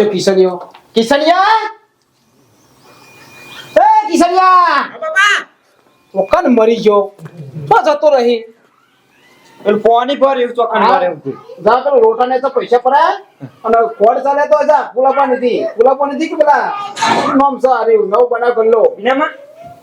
જો કિશનિયો કિશનિયા એ કિશનિયા ચોકન મરી ગયો? બસ જતો રહી. પેલું પોની પર એવું ચોકન કરે જા પેલો રોટાને તો પૈસા પરાય અને કોડ ચાલે તો જા પુલાપા નથી. પુલાપા નથી કે પેલા? નામ છે અરે નવ બનાવ ગલ્લો એનામાં?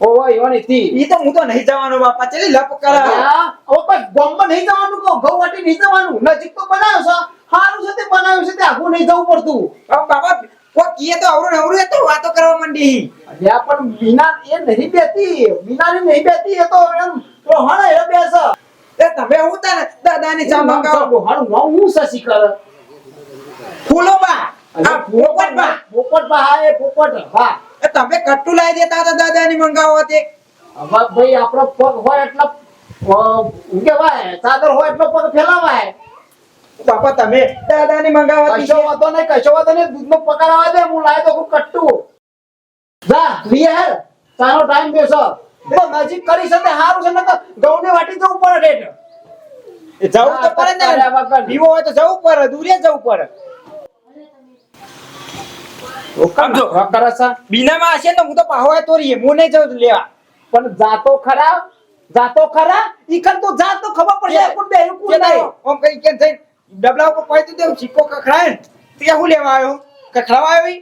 ઓવા એવા નથી. ઈ તો હું તો નહીં જવાનો બાપા ચલી લપ કરે. અલ્યા, હવે કોઈ નહીં જવાનું ગૌવાટી નહીં જવાનું. નજીક તો બનાવ્યો છે સારું છે તે બનાવ્યું છે તે આઘું નહીં જવું પડતું. હવે બાપા કોઈ કીએ તો અવરું નવરું એ તો વાતો કરવા માંડી. અલ્યા પણ બીના એ નહીં બેતી બીનાની નહીં બેતી એ તો એમ તો હણ એ બેસ. એ તમે હું તારે દાદાની ચા મંગાવો? હણ નામ હું સસી કર. ફૂલો બા આ પોપટ બા પોપટ બા હા એ પોપટ હા. એ તમે કટ્ટુ લાવી દેતા હતા દાદાની મંગાવો તે? હવે ભાઈ આપણો પગ હોય એટલો કેવાય ચાદર હોય એટલો પગ ફેલાવાય. બાપા તમે દાદાની મંગાવો કશો વાતો નહીં કશો વાતો નહીં દૂધનો પગાર આવે દે હું લાય તો હું કટ્ટુ. જા હેર તારો ટાઈમ બેસો. તો નજીક કરી શકે હારું છે ને તો ઘઉંની વાટી જવું પડે ડેટ એ જવું તો પડે કર. ને દીવો હોય તો જવું પડે દૂરે જવું પડે. સમજો. હા કરે છે? બીનામાં હશે ને હું તો પાહોય તોરીએ હું નહીં જઉં લેવા. પણ જાતો ખરા? જાતો ખરા? ઈકન તો જાત તો ખબર પડશે પણ બે કોણ કે નહીં? આમ કઈ કે જઈને ડબલા ઉપર પડી દેવું ચીકો કખડાય ને તે હું લેવા આવ્યો કખડાવા આવ્યો ઈ?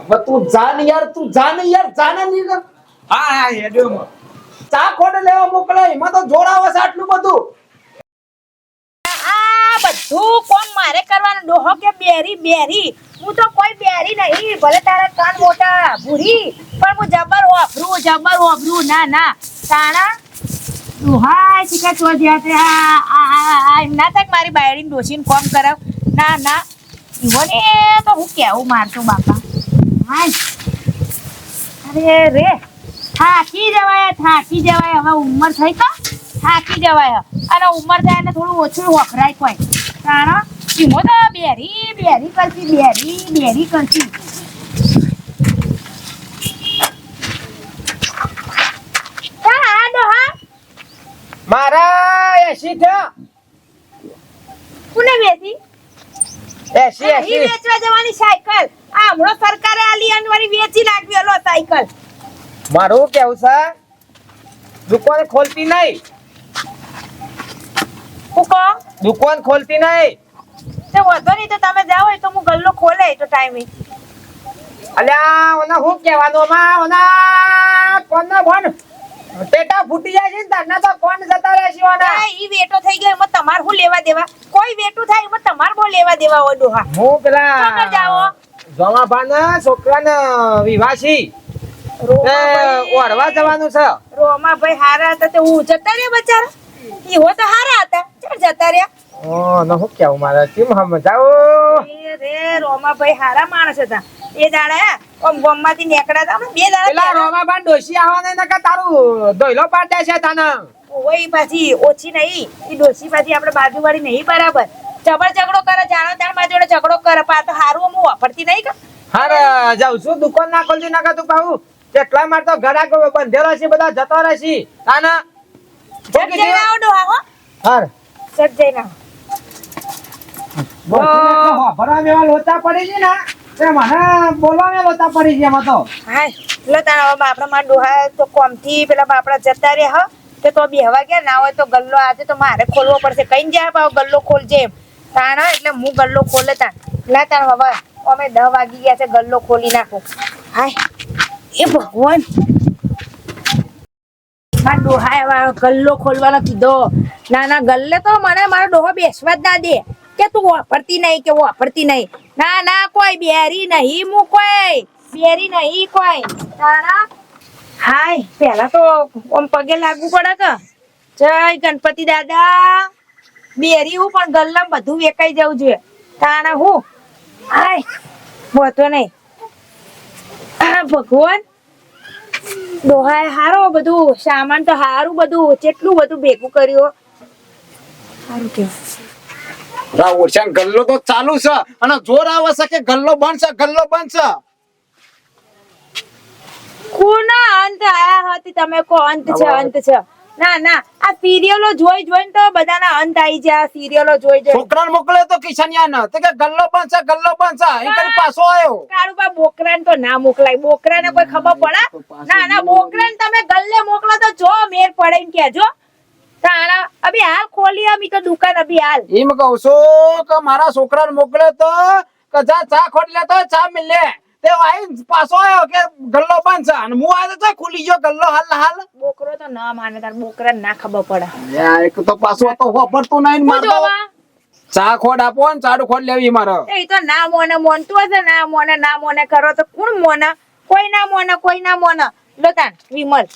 હવે તું જાન યાર તું જાન યાર જાને નહીં કર. હા હા હેડ્યો માં. ચા ખોટે લેવા મોકલાય એમાં તો જોડાવે છે આટલું બધું આ બધું કોમ મારે કરવાનું ડોહો કે બેરી બેરી હું તો કોઈ બેરી નહીં ભલે તારા કાન મોટા ભૂરી પણ હું જબર ઓફરું જબર ઓફરું ના ના તાણા ડોહા શીખા છો જ્યાં તે ના થાય કે મારી બાયડીને ડોસીને કોમ કરાવ. ના ના. ઈવોને તો હું કેવું મારતો બાપા? હાય. અરે રે, થાકી જવાય થાકી જવાય. હવે ઉંમર થઈ તો થાકી જવાય. અને ઉંમર થાય ને થોડું ઓછું વખરાય કોઈ. કારણ ઈમો તો બેરી બેરી કરતી, બેરી બેરી કરતી હા હા ડોહા મારા એસી થયા? કોને વેચી એસી એસી વેચવા જવાની સાયકલ. આ હમણાં સરકારે આલી અને વેચી નાખવી હલો સાયકલ. મારું કેવું છે? દુકાન ખોલતી નહીં. કહો? દુકાન ખોલતી નહીં. તે વધો નહીં તો તમે જાઓ તો હું ગલ્લો ખોલે તો ટાઈમે. અલ્યા ઓના હું કહેવાનું માં ઓના કોના ફોન ટેટા ફૂટી જાય છે ને તને તો કોણ જતા રહે શિવાના? ઈ વેટો થઈ ગયો એમાં તમાર હું લેવા દેવા? કોઈ વેટું થાય એમાં તમાર બો લેવા દેવા હોય ડોહા. હું પેલા આગળ જાઓ. જમાભાના છોકરાના વિવાસી ઓરવા જવાનું છે. રોમા ભાઈ હારા હતા તે હું જતા રહ્યા બચારા? ઈવો તો હારા હતા. ચાલ જતા રહ્યા. ઓ ન હું કેવું મારે? કેમ સમજાવો રે રોમા ભાઈ હારા માણસ હતા. એ દાડા ઓમ ગોમમાંથી નીકળ્યા હતા બે દાડા પેલા આવવાને ને તારું દોયલો પાડ દે છે તને. ઓય પાછી ઓછી નહીં. ડોસી પાછી આપણે બાજુવાળી નહીં બરાબર. જબર ઝઘડો કરે જાણો તાર મારી જોડે ઝઘડો કરે પા તો હારું હું વાપરતી નહીં કે? હાર જાઉં છું દુકાન ના ખોલતી ના તું કહું કેટલા માર તો ઘરાક બંધેલો છે બધા જતો રહેશે તાને જટ જઈને આવો ડોહા હો હાર. આવો. ભરવા લોચા પડી છે ને. મારે ખોલવો પડશે. કઈ જાય ગલ્લો ખોલજે એમ. એટલે હું ગલ્લો ખોલે તાણ. લા તાણ અમે દસ વાગી ગયા છે, ગલ્લો ખોલી નાખો. હાય, એ ભગવાન. મારા ડોહા ગલ્લો ખોલવાનો કીધો. ના ના, ગલ્લે તો મને, મારો ડોહો બેસવા જ ના દે. કે તું વાપરતી નહીં કે વાપરતી નહીં? ના ના, કોઈ બેરી નહીં હું બેરી નહીં કોઈ. તારા? હાય પેલા તો ઓમ પગે લાગવું પડે કે. જય ગણપતિ દાદા. બેરી હું પણ ગલ્લામાં બધું વેકાઈ જવું જોઈએ તાણા હું? હાય બોતો નહીં. ભગવાન. દોહાય હારો બધું, સામાન તો હારું બધું કેટલું બધું ભેગું કર્યું. સારું કેવું? ઓછાન ગલ્લો તો ચાલુ છે. અને જોર આવે છે કે ગલ્લો બનશે ગલ્લો બનશે કોના અંત આયા હતી? તમે કો અંત છે અંત છે. ના ના. આ સિરિયલો જોઈ જોઈને તો બધાના અંત આવી જાય સિરિયલો જોઈ જોઈ છોકરાને મોકલે તો કિશનિયા ના તે કે ગલ્લો બનશે ગલ્લો બનશે એ કરી પાછો આવ્યો કાળુબા બોકરાને તો ના મોકલાય. બોકરાને કોઈ ખબર પડે? ના ના બોકરાને તમે ગલ્લે મોકલો તો જો મેર પડે ને કેજો તાણા અભી હાલ ખોલી અમી તો દુકાન અભી હાલ. એમ કહું છું કે મારા છોકરાને મોકલે તો કે જા ચા ખોટ હોય, ચા મિલે. તે આઈ પાછો આવ્યો કે ગલ્લો બનશે અને હું આજે તો ખુલી ગયો ગલ્લો હાલ હાલ. બોકરો તો ના માને તાર બોકરા ના ખબર પડે. એક તો પાછો તો વાપરતું નહીં મારતો. ચા ખોડ આપો ને ચાડુ ખોડ લેવી મારો. એ તો ના મોને મોનતું હશે ના મોને ના મોને કરો તો કોણ મોને? કોઈ ના મોને કોઈ ના મોને. લો તાન વિમલ.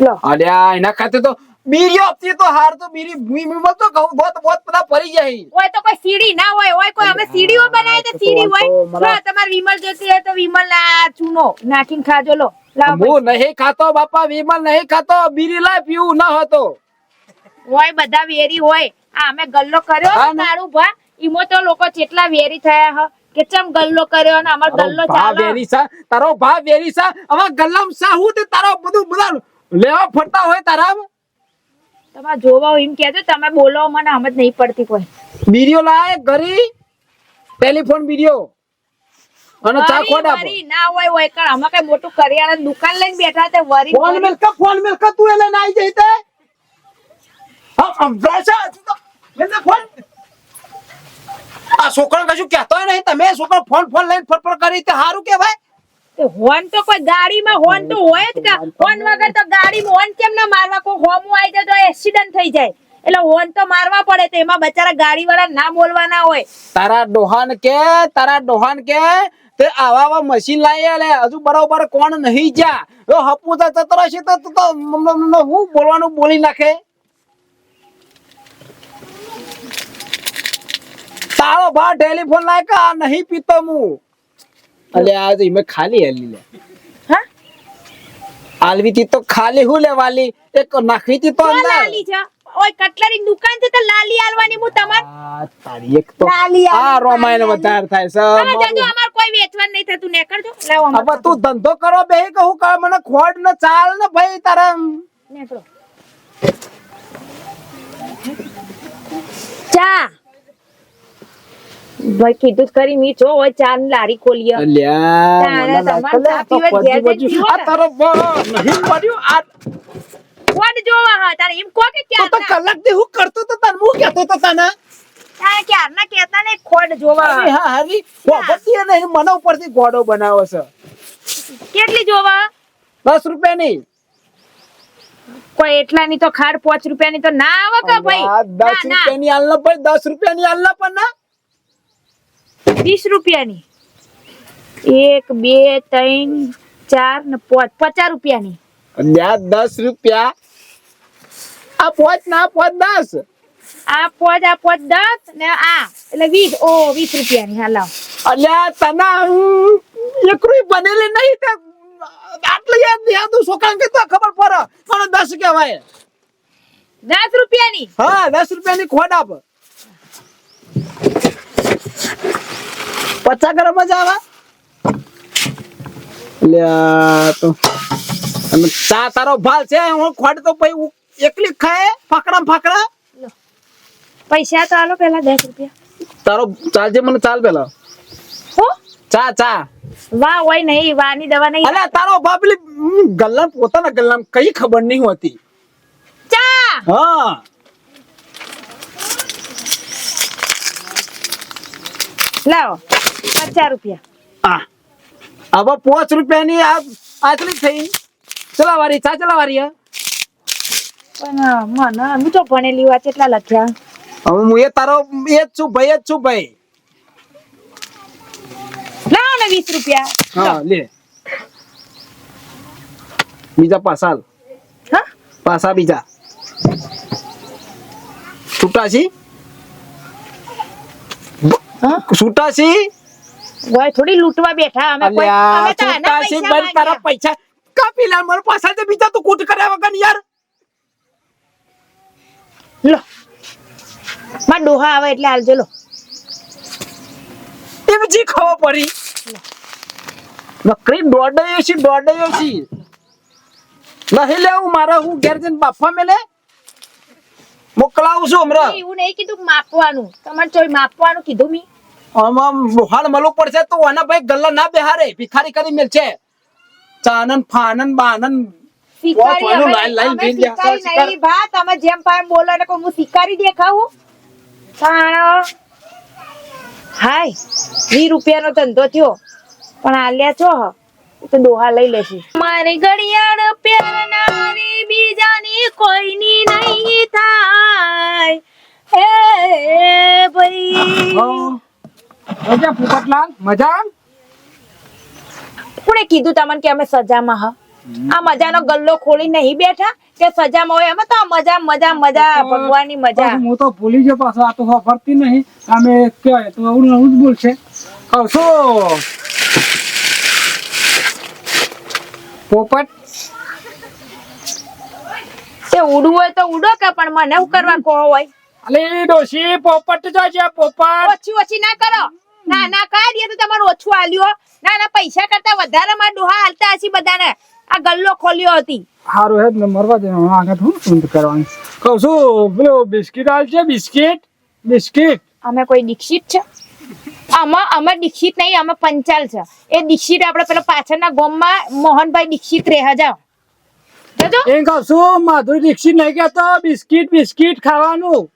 અલ્યા એના ખાતે તો બીરી આપતી તો હાર તો બીરી ભૂઈ મી તો કહું બહુત બહુત બધા પડી જાય હોય તો કોઈ સીડી ના હોય હોય કોઈ અમે સીડીઓ બનાવી તો સીડી હોય. તો તમાર વિમલ જોતી હોય તો વિમલ ના ચૂનો નાખીને ખાજો લો. હું નહીં ખાતો બાપા વિમલ નહીં ખાતો બીરી લાય પીવું ના હતો હોય બધા વેરી હોય. આ અમે ગલ્લો કર્યો મારું ને. ને. ભા. ઈમો તો લોકો કેટલા વેરી થયા હ કે ચમ ગલ્લો કર્યો ને અમાર ગલ્લો ચાલે. વેરી સા તારો ભા વેરી સા હવે ગલ્લામ સા હું તે તારો બધું બધા લેવા ફરતા હોય તારા તમારે જોવા એમ કેજો તમે બોલો મને સમજ નહીં પડતી કોઈ. બીડીઓ લાય ઘરી. Telephone BDO. અને ચા ખોડ આપો. ના હોય હોય કણ અમે કઈ મોટું કરિયાણા દુકાન લઈને બેઠા તે વરી ફોન મેલ મિલકા ફોન મિલકા તું એને નાઈ જઈ તે. હા અમદાસા તું. તો ફોન આ છોકરા કશું કહેતો નહીં તમે છોકરા ફોન ફોન લઈને ફટફટ કરી તે સારું કહેવાય. હોન તો કોઈ ગાડીમાં હોન તો હોય જ કા? હોન વગર તો ગાડીમાં હોન કેમ ના મારવા? કોઈ હોમું આવી જાય તો એક્સિડન્ટ થઈ જાય. એટલે હોન તો મારવા પડે તો એમાં બચારા ગાડી વાળા ના બોલવાના હોય. તારા ડોહાન કે તારા ડોહાન કે તે આવા આવા મશીન લાવી લે. હજુ બરોબર કોણ નહીં જા જો હપુ તો જતો છે તો તો હું બોલવાનું બોલી નાખે? તારો ભા ટેલિફોન લાયકા નહીં પીતો હું. અલે આજ મેં ખાલી હેલી લે. હા? આલવી તી તો ખાલી હું લેવાલી? એક નાખવી તી તો તો અંદર. લાલી છે? ઓય કટલરી દુકાન છે તો લાલી આલવાની હું તમાર તારી એક તો લાલી આ રોમાયણ વધાર થાય તમે છે જજો અમાર કોઈ વેચવાનું નહીં થતું. ને કરજો લાવો હવે તું ધંધો કરો બે કે હું કે મને ખોડ ને ચાલ ને ભાઈ તારે નેકળો. ચા. ભાઈ કીધું કરી મી છો હોય ચારની લારી અલ્યા તમારે. આ તારો નહીં પડ્યું આ જોવા હા? તારે એમ કહો કે તો તો કલાકથી હું કરતો તો તને હું કહેતો તો તને? તારે ક્યારના કહેતા ને ખોડ જોવા. હા હરી ખોબતી નહીં મને ઉપરથી ગોડો બનાવો છે. કેટલી જોવા? દસ રૂપિયાની. કોઈ એટલા ની તો ખાડ પાંચ રૂપિયાની તો ના આવે કે ભાઈ? દસ રૂપિયા ની. રૂપિયાની આલના ભાઈ દસ રૂપિયાની આલના પણ ના. વીસ રૂપિયાની. એક બે ત્રણ ચાર ને પાંચ. પચાસ રૂપિયાની. અલ્યા દસ રૂપિયા. આ પોચ ના પાંચ દસ. આ પોચ આ પોચ દસ ને આ. એટલે વીસ. ઓ વીસ રૂપિયાની. ની લાવ. અલ્યા તને એકરું બનેલી નહીં તે આટલી યાદ યાદ છોકરાને કેતો ખબર પડે? પણ દસ કહેવાય? દસ રૂપિયાની. હા દસ રૂપિયાની ખોડ આપ. પચાસ ગ્રામ જ આવે લ્યા તો અને ચા તારો ભાલ છે હું ખોટ તો પછી ઉ- એકલી જ ખાય ફાકડા ફાકડા પૈસા તો આલો પેલા દસ રૂપિયા તારો ચાલજે મને ચાલ પેલા હો ચા ચા વાહ હોય નહીં વાની દવા નહીં અલ્યા તારો બાપ પેલી ઉમ, ગલ્લા પોતાના ગલ્લા કઈ ખબર નહીં હોતી ચા હા લાવો પચાસ રૂપિયા. હા હવે પાંચ રૂપિયાની આ આટલી થઈ ચલા વારી ચા ચલા વારી પણ મને હું તો ભણેલી વાત કેટલા લખ્યા. હવે હું એ તારો એ જ છું ભાઈ એ જ છું ભાઈ. લાવ ને વીસ રૂપિયા. હા લે. બીજા પાસા હા? પાસા બીજા. છૂટાશી? હા? છૂટાશી? હોય થોડી લૂંટવા બેઠા. અમે કોઈ અમે તો આના પૈસા બંધ તારા પૈસા. કાપી લે મારા પાસા છે બીજા તો કૂટ કર્યા વગર યાર. લો. માં ડોહા આવે એટલે હાલજો લો. એ બીજી ખબર પડી. બકરી દોડાયો છે દોડાયો છે. નહીં લેવું મારા હું ઘેર જઈને બાફા મેલે. મોકલાવું છું હમણાં. એવું નહીં કીધું માપવાનું. તમારે ચોય માપવાનું કીધું મી. આમ હાલ મળવું પડશે તો આના ભાઈ ગલ્લા ના બેહારે. ભિખારી કરી મેલ છે ચાનન ફાનન બાનન. શિકારી કોનું અમે- લાઈન લાઈન અમે ભીન જ્યાં શિકારી શિકાર- નહીં ભા તમે જેમ પામ બોલો ને કોઈ હું શિકારી દેખાવું? તાણ હાય વીસ રૂપિયાનો ધંધો થયો. પણ આલ્યા છો તો ડોહા લઈ લેશું. મારી ઘડિયાળ પહેરનારી બીજાની કોઈની નહીં થાય. હે ભાઈ. મજા પોપટલાલ મજા કોણે કીધું તમને કે અમે સજામાં હ? આ મજાનો ગલ્લો ખોલી નહીં બેઠા? કે સજામાં હોય? અમે તો મજા મજા મજા ભગવાનની મજા. હું તો ભૂલી ગયો પાછો આ તો ફરતી નહીં. અમે કહેવાય તો આવું ને જ બોલશે. કહું છું પોપટ? તે ઉડવું હોય તો ઉડો કે પણ મને શું કરવા કહો હોય? અલે ડોશી પોપટ જો છે પોપટ. ઓછી ઓછી ના કરો. ના ના કયા દે તો તમારું ઓછું આલ્યો ના ના પૈસા કરતા વધારે મારા ડોહા હાલતા હશે બધાને. આ ગલ્લો ખોલ્યો હતી. સારું હે ને મરવા દે હું આગળ હું શું કરવાનું કહું છું પેલો બિસ્કિટ આલ છે બિસ્કિટ બિસ્કિટ. અમે કોઈ દીક્ષિત છે? આમાં અમે દીક્ષિત નહીં અમે પંચાલ છે. એ દીક્ષિત આપણે પેલા પાછળના ગોમમાં મોહનભાઈ દીક્ષિત રહે જાઓ. જજો. એમ કહું છું માધુરી દીક્ષિત નહીં કહેતો. બિસ્કિટ બિસ્કિટ ખાવાનું.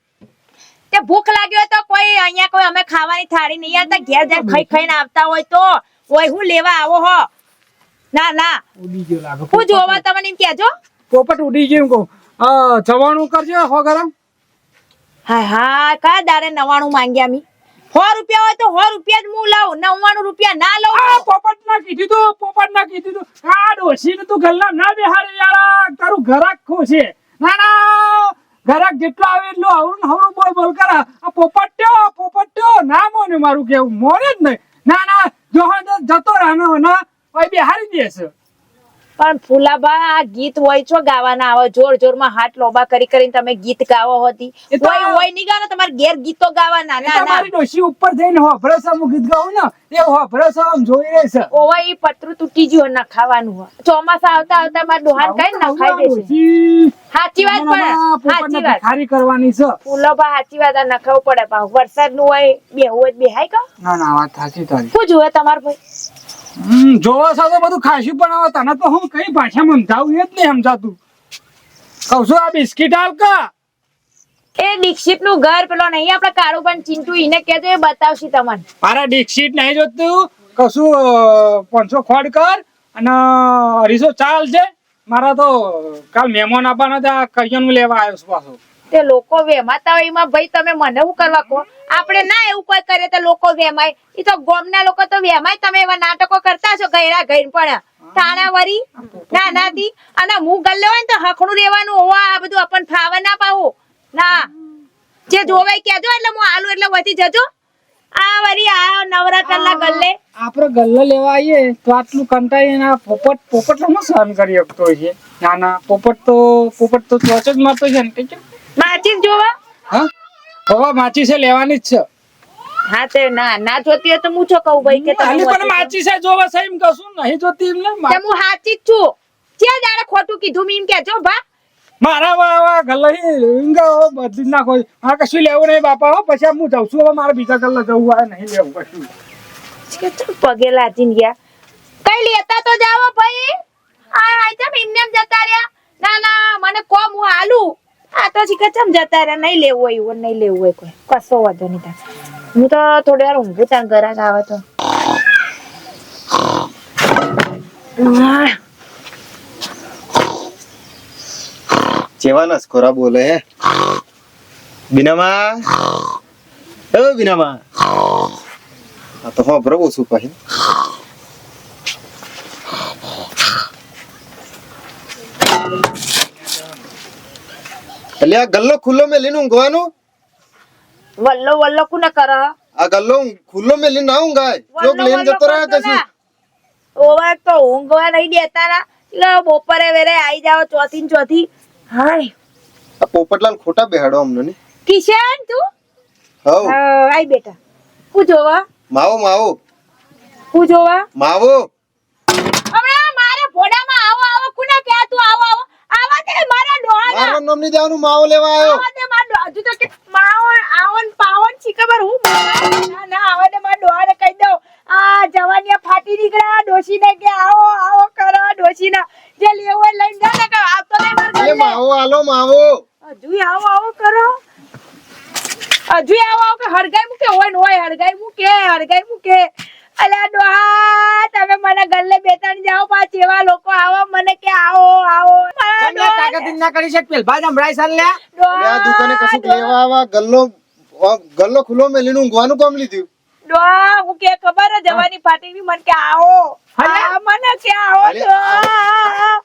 તે ભૂખ લાગી હોય તો કોઈ અહીંયા કોઈ અમે ખાવાની થાળી નહીં આવતા. ઘેર જાય ખાઈ ખાઈને આવતા હોય તો. ઓય હું લેવા આવો હો? ના ના. ઉડી ગયો લાગે હું જોવા તમને એમ કહેજો. પોપટ ઉડી ગયું કહું. જવાનું કરજો હો ગરમ. હા હા કયા દાડે નવાણું માંગ્યા મી? સો રૂપિયા હોય તો સો રૂપિયા જ હું લઉં. નવ્વાણું રૂપિયા ના લઉં. પોપટ ના કીધું તું પોપટ ના કીધું તું. આ ડોસી ને તું ગલ્લા ના બેહારે યાર. તારું ઘર આખું છે. ના ના. ઘરાક જેટલો આવે એટલો હવરું હવરું બોલ બોલ કરે. આ પોપટ્યો પોપટ્યો ના મોને મારું કેવું મોને જ નહીં. ના ના જોહન જતો રહેનો ના ભાઈ બેહાડી દેશે પણ ફુલાબા આ ગીત હોય છો ગાવાના આવો જોર જોરમાં હાથ લોબા કરી કરીને તમે ગીત ગાવો હતી. એ હોય હોય નહીં ગાવા તમારે ઘેર ગીતો ગાવાના. ના ના. તમારી ડોશી ઉપર જઈને હોભરે છે હું ગીત ગાઉં ને એ હોભરે છે આમ જોઈ રહે છે. ઓવા ઈ પતરું તૂટી ગયું ના ખાવાનું હોય. ચોમાસા આવતા આવતા મારા દોહાન કઈ નખાઈ દેશે. સાચી વાત પણ સાચી વાત. ખારી કરવાની છે. ફૂલોબા સાચી વાત આ નખાવું પડે પાછું વરસાદનું હોય બેહવું તો બેહાય કા ના ના વાત સાચી તારી. શું જોવે તમાર ભાઈ? હમ જોવો છો તો બધું ખાશું પણ આવે તને તો હું કઈ ભાષા સમજાવું એ જ નહીં સમજાતું. કહું છું આ બિસ્કિટ હાલ કા. એ દીક્ષિતનું ઘર પેલો નહીં આપડે કાળું પણ ચિંટુ એને કેજો એ બતાવશે તમને. મારા દીક્ષિત નહીં જોતું. કશું પાંચસો ખોડ કર અને અઢીસો ચાલ છે. મારા તો કાલ મહેમાન આવવાના હતા કરિયાનું લેવા આવ્યો છું પાછો. તે લોકો વેમાતા હોય એમાં ભાઈ તમે મને શું કરવા કહો? આપણે ના એવું કોઈ કરે તો લોકો વેમાય. એ તો ગોમના લોકો તો વેમાય તમે એવા નાટકો કરતા છો ગયરા ગઈને પણ. તાણા વરી ના ના દી અને હું ગલ્લે હોય ને તો હખણું રહેવાનું હોવા આ બધું આપણ ફાવા ના પાવું ના. જે જોવાય કેજો એટલે હું આલું એટલે વધી જજો. આ વરી આ નવરાત્રના ગલ્લે. આપણે ગલ્લો લેવા આવીએ તો આટલું કંટાળી એના પોપટ પોપટ હું સહન કરી શકતો છે ના ના પોપટ તો પોપટ તો ચોચ જ મારતો છે ને ટીચર છે? માચીસ જોવા? હા? હવે માચી છે લેવાની જ છે. હા તે ના ના જોતી હોય તો હું છો કહું ભાઈ કે તમે પણ માચી છે જોવા છે એમ કશું નહીં જોતી એમ ને તે હું હાચી જ છું. ક્યાં દાડે ખોટું કીધું મેં એમ કેજો ભા. મારા વાવા ગલ્લા એમ કે બદલી નાખો. કશું લેવું નહીં બાપા હો પછી હું જાઉં છું. હવે મારે બીજા ગલ્લા જવું હોય નહીં લેવું કશું. કે ચમ પગે ગયા? કઈ લેતા તો જાવો ભાઈ. આ આ ચમ એમને જતા રહ્યા. ના ના મને કોમ હું આલુ. આ તો શીખે ચમ જતા રહ્યા. નહીં લેવું હોય એવું નહીં લેવું હોય કોઈ. કશો વાંધો નહીં થાય હું તો થોડી વાર ઊંઘું ત્યાં ઘરાક આવે તો. જેવાના ખોરા બોલે હે. બિનામાં. એ બિનામાં. આ તો હો પ્રભુ શું પછી. એટલે આ ગલ્લો ખુલ્લો મેલીને ઊંઘવાનું? વલ્લો વલ્લો કુને કર? આ ગલ્લો ખુલ્લો મેલીને ના ઊંઘાય. ચોક લઈને જતો રહે કશું ઓવા તો ઊંઘવા નહીં દેતા ના બપોરે વેરે આઈ જાવ ચોથી ચોથી. હાય. આ પોપટલાલ ખોટા બેહાડો અમને ને. કિશન તું? હવ આઈ બેટા. હું જોવા? માવો માવો. હું જોવા? માવો. હમણાં મારા ભોડામાં આવો આવો. કુના કે તું આવો આવો? મારા નામની જાનું માવો લેવા આવ્યો. આવા તે માર હજુ તો કે માવો આવન પાવન છી ખબર હું? ના ના આવા દે માર ડોહાને કહી દઉં. આ જવાનિયા ફાટી નીકળ્યા ડોશીને કે આવો આવો કરો ડોશીના. ઘરે. માવો આલો માવો. હજુ આવો આવો કરો. હજુ આવો આવો કે હળગાઈ મૂકે? હોય ને હોય હળગાઈ મૂકે હળગાઈ મૂકે. અલ્યા ડોહા તમે મને ગલ્લે બેતાણી જાઓ પાછ. એવા લોકો આવો મને કે આવો આવો. તમે તાકાત ના કરી શક પેલ ભાઈ સંભળાય સર લે આ દુકાને કશું લેવા આવા ગલ્લો ગલ્લો ખુલ્લો મેલીનું ઊંઘવાનું કામ લીધું. ડોહા હું કે ખબર જવાની પાટી ની મને કે આવો. મને કે આવો અરે, ડોહા.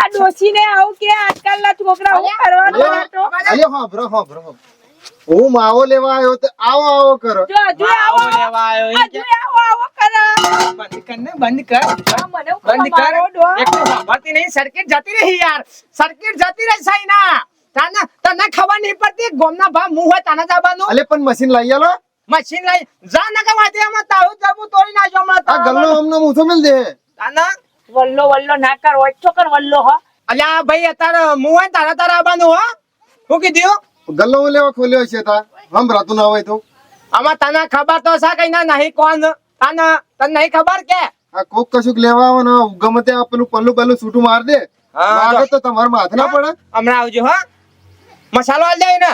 આ ડોશીને આવું કે આજકાલના છોકરા હું કરવાનો હતો અલે હોભરો હોભરો હોભરો. હું માવો લેવા આવ્યો તો આવો આવો કરો. જો હજુ આવો. લેવા આવ્યો એમ આવો આવો કરો. બંધ કર ને બંધ કર. આ મને હું બંધ કર. એક તો સાંભળતી નહીં સર્કિટ જતી રહી યાર. સર્કિટ જતી રહી સાઈના તને તને ખબર નહીં પડતી ગોમના ભાવ મું હોય તને જવાનું અલે પણ મશીન લઈ આલો. મશીન લઈ જા ના કે વાતે આમાં તારું જબું તોડી નાખજો હમણાં આ ગલ્લો અમને મૂછો મિલ દે. તને વલ્લો વલ્લો ના કર ઓછો કર વલ્લો હો. અલ્યા ભાઈ અતાર મું હોય તારા તારા આવવાનું હો. શું કીધું? ગલ્લો લેવા ખોલ્યો છે તા. હમ રાતું ના હોય તો. આમાં તને ખબર તો છે કઈ ના નહીં કોણ? તને તને નહીં ખબર કે? આ કોક કશુંક લેવા આવો ને ગમે તે પેલું પલ્લું પલ્લું છૂટું માર દે. હા, તો તમારે માથે ના પડે. હમણાં આવજો હા. મસાલો આલ દે ને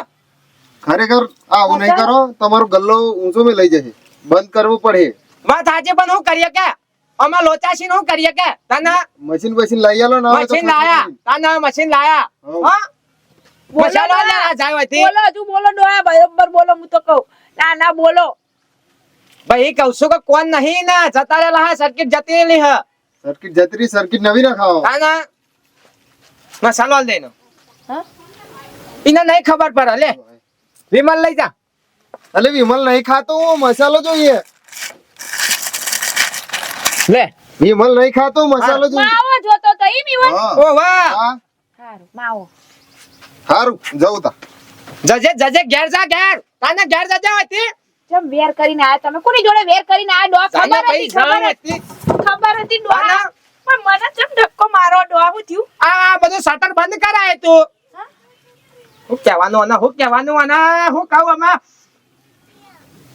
ખરેખર આવું નહીં કરો તમારો ગલ્લો ઊંચો મે લઈ જશે. બંધ કરવું પડે. વાત સાચી પણ હું કરીએ કે? અમાર લોચા છે હું કરીએ કે? તને મશીન મશીન લઈ આલો ના મશીન લાયા. તને મશીન લાયા. હા? બોલો મસાલો. આ જાય. બોલો તું બોલો ડોહા બરોબર બોલો હું તો કહું. ના ના બોલો. ભાઈ કહું છું કે કોણ નહીં ને? જતા રહેલા હા સર્કિટ જતી રહેલી હ. સર્કિટ જતી રહી સર્કિટ નવી રખાવો. ના મસાલો આલ દે ને હા? એને નહીં ખબર પડે લે. વિમલ લઈ જા. અલે વિમલ નહીં ખાતો મસાલો જોઈએ. લે. વિમલ નહીં ખાતો મસાલો જોઈએ. માવો જોતો તો ઈ વિમલ? ઓ વાહ. હા. સારું માવો. સારું જવું તા. જજે જજે ઘેર જા ઘેર. તને ઘેર જજે હોયથી જેમ વેર કરીને આયા તમે. કોની જોડે વેર કરીને આ ડો ખબર હતી ખબર હતી હતી. ખબર હતી ડોહા. જાને. પણ મને ચમ ધક્કો મારો ડો હું થયું? આ બધું શટર બંધ કરાય તું. હા? કહેવાનું અને હું કહેવાનું અને હું કહું આમાં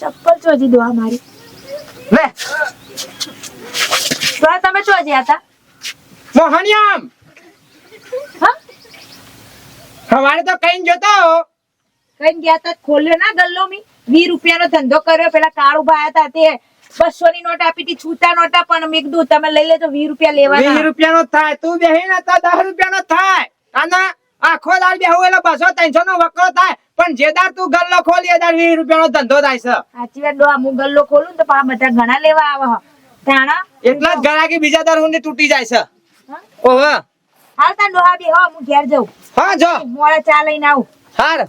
ચપ્પલ ચોજી દો મારી. લે. તો તમે ચોજી હતા? મોહનિયમ. હવારે તો કઈ જોતો કઈ ગયા તા ખોલ્યો ના ગલ્લો મી. વીસ રૂપિયાનો ધંધો કર્યો. પેલા કાળુભાઈ હતા તે. બસો ની નોટ આપી હતી છૂટા નોટા પણ મેં કીધું તમે લઈ લેજો વીસ રૂપિયા વીસ લેવાના રૂપિયાનો થાય. તું બેહી ને તો દસ રૂપિયાનો થાય. અને આખો દાળ બેહું એટલે બસો ત્રણસો નો વકરો થાય. પણ જે દાર તું ગલ્લો ખોલી એ દાળ વીસ રૂપિયાનો ધંધો થાય છે. સાચી વાત ડોહા હું ગલ્લો ખોલું ને તો પા બધા ઘણા લેવા આવે. તાણા એટલા જ ગરાકી બીજા દાર હું તૂટી જાય છે? ઓહો. હાલ તા ડોહા બે હો હું ઘેર જઉં. હા જો. મોડા ચા લઈને આવું. હાર.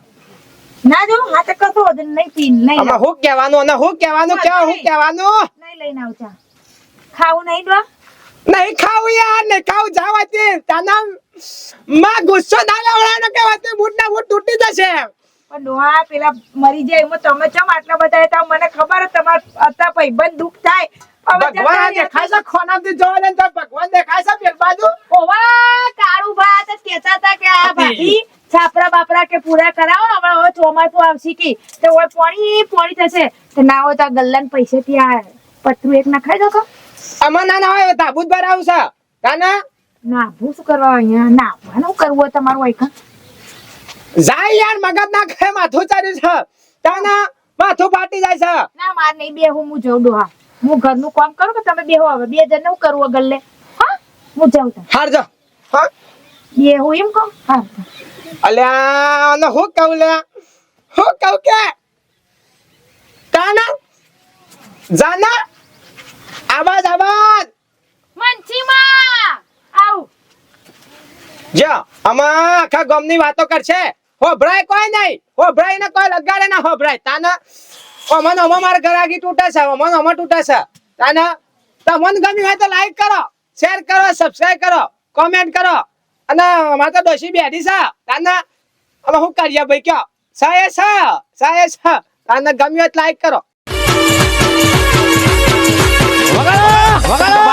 ના જો હા તો કશો વાંધો નહીં નહીં પી નહીં હું કહેવાનું અને હું કહેવાનું કે હું કહેવાનું? નહીં લઈને આવું ચા. ખાવું નહીં ડોહા નહીં ખાવું યાર નહીં ખાવું જાવાતી તાના માં ગુસ્સો ના લેવડાનો કે વાતે બૂટ ના બૂટ તૂટી જશે. પણ ડોહા પેલા મરી જાય એમાં તમે ચમ આટલા બધા હતા? મને ખબર તમાર હતા ભાઈબંધ દુઃખ થાય. ભગવાન દેખાય છે ખોનામથી જોવા ને તો ભગવાન દેખાય છે પેલ બાજુ. ઓવા કાળુભા ભાત કેતા હતા કે આ ભાભી છાપરા બાપરા કે પૂરા કરાવો? હવે હવે ચોમાસું આવશે કે. તો હવે પોણી પોણી થશે. તો ના હોય તો ગલ્લાને પૈસે ત્યાં પતરું એક નખાઈ દો આમાં ના ના હોય તાબૂત ભરાવું છે. તાના ના. ભૂ શું કરવા અહીંયા? ના ભણું કરવું તમારું જાય યાર મગજ ના માથું ચાર્યું છે. માથું ફાટી જાય છે. ના માર નહીં બેહું હું જઉં ડોહા. હું ઘરનું કામ કરું કે તમે બેહો હવે? બે જણ હું કરવું ગલ્લે હા? હું જાઉં તા હાર જો. હા? બેહું એમ કહું? હાર અલ્યા અને હું કહું લે? હું કહું કે? કાના જાના આવાજ આવાજ! મંચીમાં આવ. જો આમાં આખા ગામની વાતો કરશે. હોભરાય કોઈ નહીં. હોભરાય ને કોઈ લગાડે ના હોભરાય તાના ઓમન ઓમો માર ઘરાગી તૂટે છે મન ઓમો તૂટે છે. તાના તમને ગમ્યું હોય તો લાઈક કરો શેર કરો સબસ્ક્રાઇબ કરો કોમેન્ટ કરો. અને મારે તો ડોશી બેઠી છે. તાના અમે શું કરીએ ભાઈ કયો? સાયે સા સાયે સા તાને ગમ્યું હોય તો લાઈક કરો. વગાડો! વગાડો!